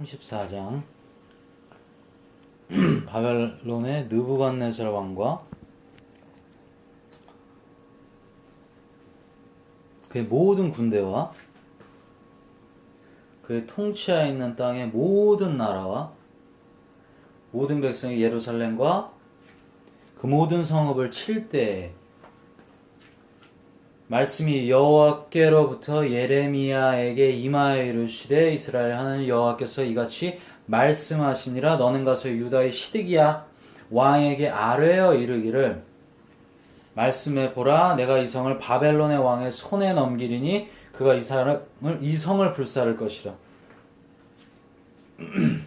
34장. 바벨론의 느부갓네살 왕과 그의 모든 군대와 그의 통치하에 있는 땅의 모든 나라와 모든 백성이 예루살렘과 그 모든 성읍을 칠 때에 말씀이 여호와께로부터 예레미야에게 임하여 이르시되 이스라엘 하나님 여호와께서 이같이 말씀하시니라. 너는 가서 유다의 시드기야 왕에게 아뢰어 이르기를 말씀해 보라. 내가 이 성을 바벨론의 왕의 손에 넘기리니 그가 이 사람을 이 성을 불사를 것이라.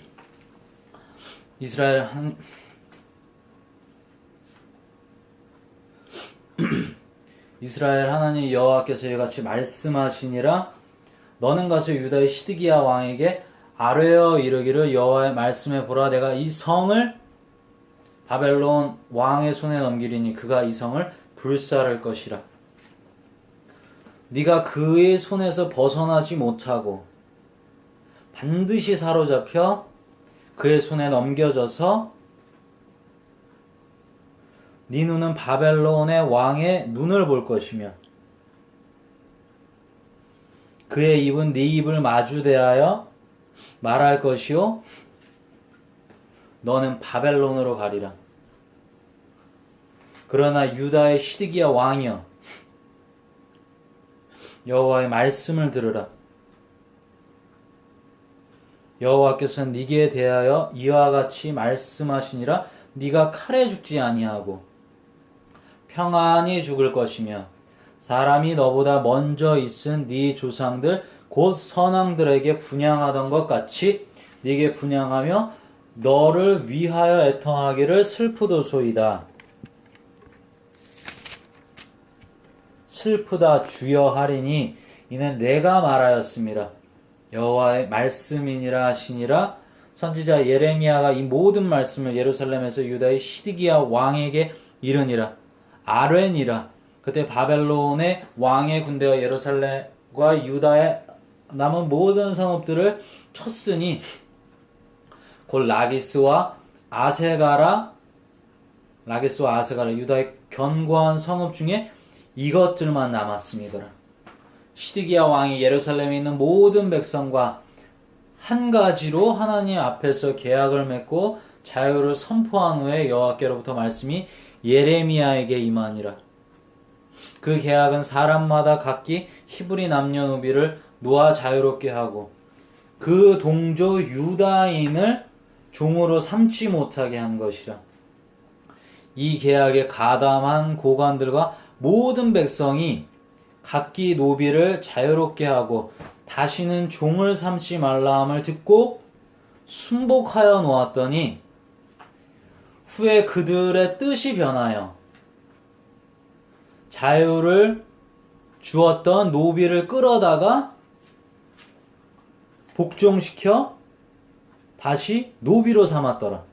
이스라엘 한 이스라엘 하나님 여호와께서 이같이 말씀하시니라. 너는 가서 유다의 시드기야 왕에게 아뢰어 이르기를 여호와의 말씀에 보라. 내가 이 성을 바벨론 왕의 손에 넘기리니 그가 이 성을 불살할 것이라. 네가 그의 손에서 벗어나지 못하고 반드시 사로잡혀 그의 손에 넘겨져서 네 눈은 바벨론의 왕의 눈을 볼 것이며 그의 입은 네 입을 마주 대하여 말할 것이요. 너는 바벨론으로 가리라. 그러나 유다의 시드기야 왕이여 여호와의 말씀을 들으라. 여호와께서는 네게 대하여 이와 같이 말씀하시니라. 네가 칼에 죽지 아니하고 평안히 죽을 것이며 사람이 너보다 먼저 있은 네 조상들 곧 선왕들에게 분양하던 것 같이 네게 분양하며 너를 위하여 애통하기를 슬프도소이다. 슬프다 주여 하리니 이는 내가 말하였음이라 여호와의 말씀이니라 하시니라. 선지자 예레미야가 이 모든 말씀을 예루살렘에서 유다의 시드기야 왕에게 이르니라 아뢰니라 그때 바벨론의 왕의 군대가 예루살렘과 유다의 남은 모든 성읍들을 쳤으니 곧 라기스와 아세가라 라기스와 아세가라 유다의 견고한 성읍 중에 이것들만 남았습니다. 시드기야 왕이 예루살렘에 있는 모든 백성과 한 가지로 하나님 앞에서 계약을 맺고 자유를 선포한 후에 여호와께로부터 말씀이 예레미야에게 임하니라. 그 계약은 사람마다 각기 히브리 남녀노비를 놓아 자유롭게 하고 그 동조 유다인을 종으로 삼지 못하게 한 것이라. 이 계약에 가담한 고관들과 모든 백성이 각기 노비를 자유롭게 하고 다시는 종을 삼지 말라 함을 듣고 순복하여 놓았더니 후에 그들의 뜻이 변하여 자유를 주었던 노비를 끌어다가 복종시켜 다시 노비로 삼았더라.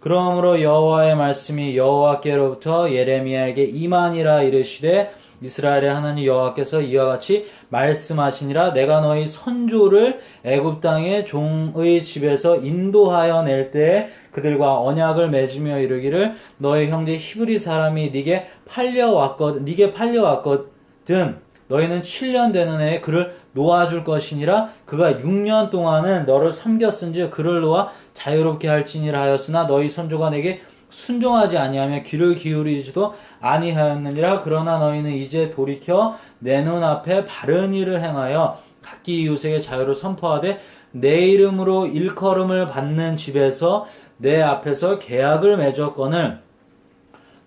그러므로 여호와의 말씀이 여호와께로부터 예레미야에게 이만이라 이르시되 이스라엘의 하나님 여호와께서 이와 같이 말씀하시니라 내가 너희 선조를 애굽 땅의 종의 집에서 인도하여 낼 때에 그들과 언약을 맺으며 이르기를 너희 형제 히브리 사람이 네게 팔려왔거든 네게 팔려왔거든. 너희는 7년 되는 해에 그를 놓아줄 것이니라. 그가 6년 동안은 너를 섬겼은즉 그를 놓아 자유롭게 할지니라 하였으나 너희 선조가 내게 순종하지 아니하며 귀를 기울이지도 아니하였느니라. 그러나 너희는 이제 돌이켜 내 눈앞에 바른 일을 행하여 각기 이웃에게 자유를 선포하되 내 이름으로 일컬음을 받는 집에서 내 앞에서 계약을 맺었거늘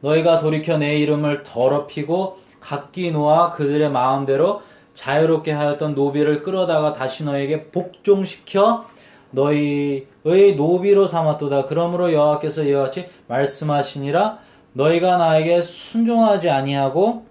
너희가 돌이켜 내 이름을 더럽히고 각기 놓아 그들의 마음대로 자유롭게 하였던 노비를 끌어다가 다시 너에게 복종시켜 너희의 노비로 삼았도다. 그러므로 여호와께서 이와 같이 말씀하시니라 너희가 나에게 순종하지 아니하고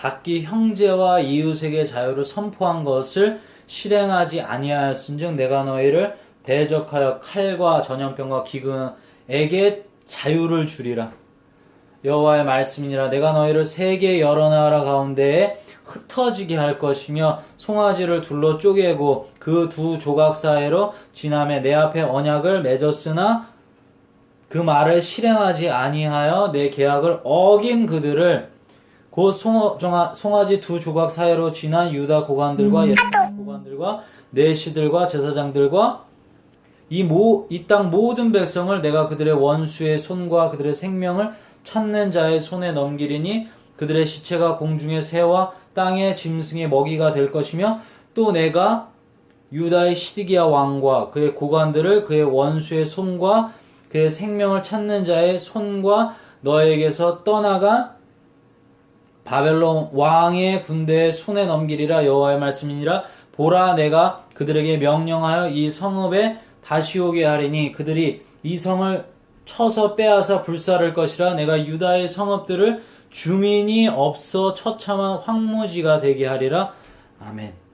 각기 형제와 이웃에게 자유를 선포한 것을 실행하지 아니하였은즉 내가 너희를 대적하여 칼과 전염병과 기근에게 자유를 주리라. 여호와의 말씀이니라 내가 너희를 세계 여러 나라 가운데에 흩어지게 할 것이며 송아지를 둘러 쪼개고 그 두 조각 사이로 지남에 내 앞에 언약을 맺었으나 그 말을 실행하지 아니하여 내 계약을 어긴 그들을 곧 송아, 종아- 송아지 두 조각 사이로 지난 유다 고관들과 예루살렘 고관들과 내시들과 제사장들과 이 땅 모든 백성을 내가 그들의 원수의 손과 그들의 생명을 찾는 자의 손에 넘기리니 그들의 시체가 공중의 새와 땅의 짐승의 먹이가 될 것이며 또 내가 유다의 시드기야 왕과 그의 고관들을 그의 원수의 손과 그의 생명을 찾는 자의 손과 너에게서 떠나간 바벨론 왕의 군대의 손에 넘기리라 여호와의 말씀이니라. 보라 내가 그들에게 명령하여 이 성읍에 다시 오게 하리니 그들이 이 성을 쳐서 빼앗아 불사를 것이라 내가 유다의 성읍들을 주민이 없어 처참한 황무지가 되게 하리라. 아멘